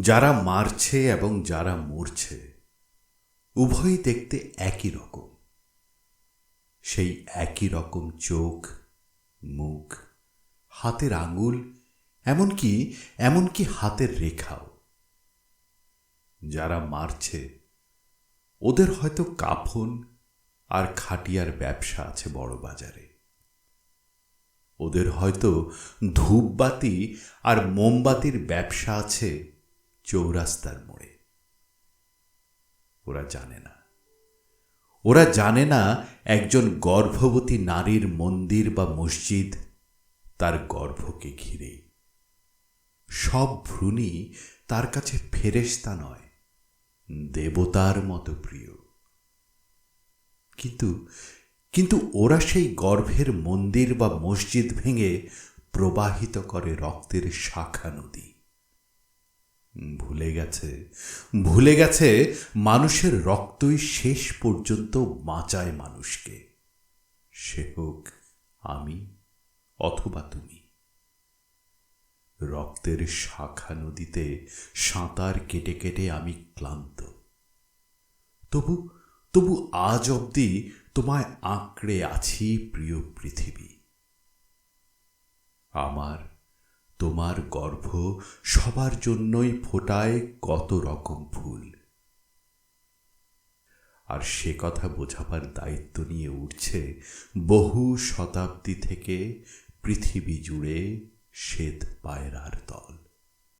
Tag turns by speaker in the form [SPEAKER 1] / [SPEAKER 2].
[SPEAKER 1] যারা মারছে এবং যারা মরছে উভয়ই দেখতে একই রকম। সেই একই রকম চোখ, মুখ, হাতের আঙুল, এমনকি এমনকি হাতের রেখাও। যারা মারছে, ওদের হয়তো কাফন আর খাটিয়ার ব্যবসা আছে বড় বাজারে। ওদের হয়তো ধূপবাতি আর মোমবাতির ব্যবসা আছে চৌরাস্তার মোড়ে। ওরা জানে না। ওরা জানে না একজন গর্ভবতী নারীর মন্দির বা মসজিদ তার গর্ভকে ঘিরে। সব ভ্রূণই তার কাছে ফেরেস্তা নয়, দেবতার মতো প্রিয়। কিন্তু কিন্তু ওরা সেই গর্ভের মন্দির বা মসজিদ ভেঙে প্রবাহিত করে রক্তের শাখা নদী। ভুলে গেছে। ভুলে গেছে মানুষের রক্তই শেষ পর্যন্ত বাঁচায় মানুষকে। সে হোক আমি অথবা তুমি। রক্তের শাখা নদীতে সাঁতার কেটে কেটে আমি ক্লান্ত। তবু তবু আজ অবধি তোমায় আঁকড়ে আছি প্রিয় পৃথিবী। আমার তোমার গর্ভ সবার জন্যই ফোটায় কত রকম ফুল। আর সে কথা বোঝাবার দায়িত্ব নিয়ে উঠছে বহু শতাব্দী থেকে পৃথিবী জুড়ে শ্বেত পায়রার দল।